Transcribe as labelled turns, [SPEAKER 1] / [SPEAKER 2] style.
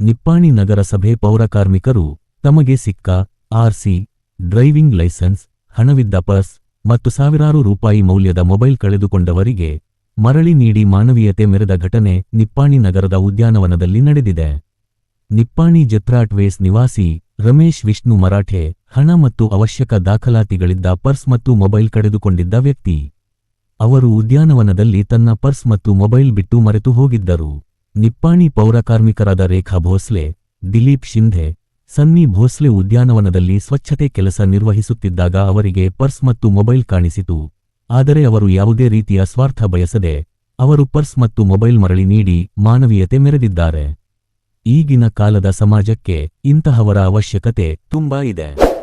[SPEAKER 1] ನಿಪ್ಪಾಣಿ ನಗರಸಭೆ ಪೌರಕಾರ್ಮಿಕರು ತಮಗೆ ಸಿಕ್ಕ ಆರ್ಸಿ ಡ್ರೈವಿಂಗ್ ಲೈಸೆನ್ಸ್, ಹಣವಿದ್ದ ಪರ್ಸ್ ಮತ್ತು ಸಾವಿರಾರು ರೂಪಾಯಿ ಮೌಲ್ಯದ ಮೊಬೈಲ್ ಕಳೆದುಕೊಂಡವರಿಗೆ ಮರಳಿ ನೀಡಿ ಮಾನವೀಯತೆ ಮೆರೆದ ಘಟನೆ ನಿಪ್ಪಾಣಿ ನಗರದ ಉದ್ಯಾನವನದಲ್ಲಿ ನಡೆದಿದೆ. ನಿಪ್ಪಾಣಿ ಜತ್ರಾಟ್ವೇಸ್ ನಿವಾಸಿ ರಮೇಶ್ ವಿಷ್ಣು ಮರಾಠೆ ಹಣ ಮತ್ತು ಅವಶ್ಯಕ ದಾಖಲಾತಿಗಳಿದ್ದ ಪರ್ಸ್ ಮತ್ತು ಮೊಬೈಲ್ ಕಳೆದುಕೊಂಡಿದ್ದ ವ್ಯಕ್ತಿ. ಅವರು ಉದ್ಯಾನವನದಲ್ಲಿ ತನ್ನ ಪರ್ಸ್ ಮತ್ತು ಮೊಬೈಲ್ ಬಿಟ್ಟು ಮರೆತು ಹೋಗಿದ್ದರು. ನಿಪ್ಪಾಣಿ ಪೌರಕಾರ್ಮಿಕರಾದ ರೇಖಾ ಭೋಸ್ಲೆ, ದಿಲೀಪ್ ಶಿಂಧೆ, ಸನ್ನಿ ಭೋಸ್ಲೆ ಉದ್ಯಾನವನದಲ್ಲಿ ಸ್ವಚ್ಛತೆ ಕೆಲಸ ನಿರ್ವಹಿಸುತ್ತಿದ್ದಾಗ ಅವರಿಗೆ ಪರ್ಸ್ ಮತ್ತು ಮೊಬೈಲ್ ಕಾಣಿಸಿತು. ಆದರೆ ಅವರು ಯಾವುದೇ ರೀತಿಯ ಸ್ವಾರ್ಥ ಬಯಸದೆ ಅವರು ಪರ್ಸ್ ಮತ್ತು ಮೊಬೈಲ್ ಮರಳಿ ನೀಡಿ ಮಾನವೀಯತೆ ಮೆರೆದಿದ್ದಾರೆ. ಈಗಿನ ಕಾಲದ ಸಮಾಜಕ್ಕೆ ಇಂತಹವರ ಅವಶ್ಯಕತೆ ತುಂಬಾ ಇದೆ.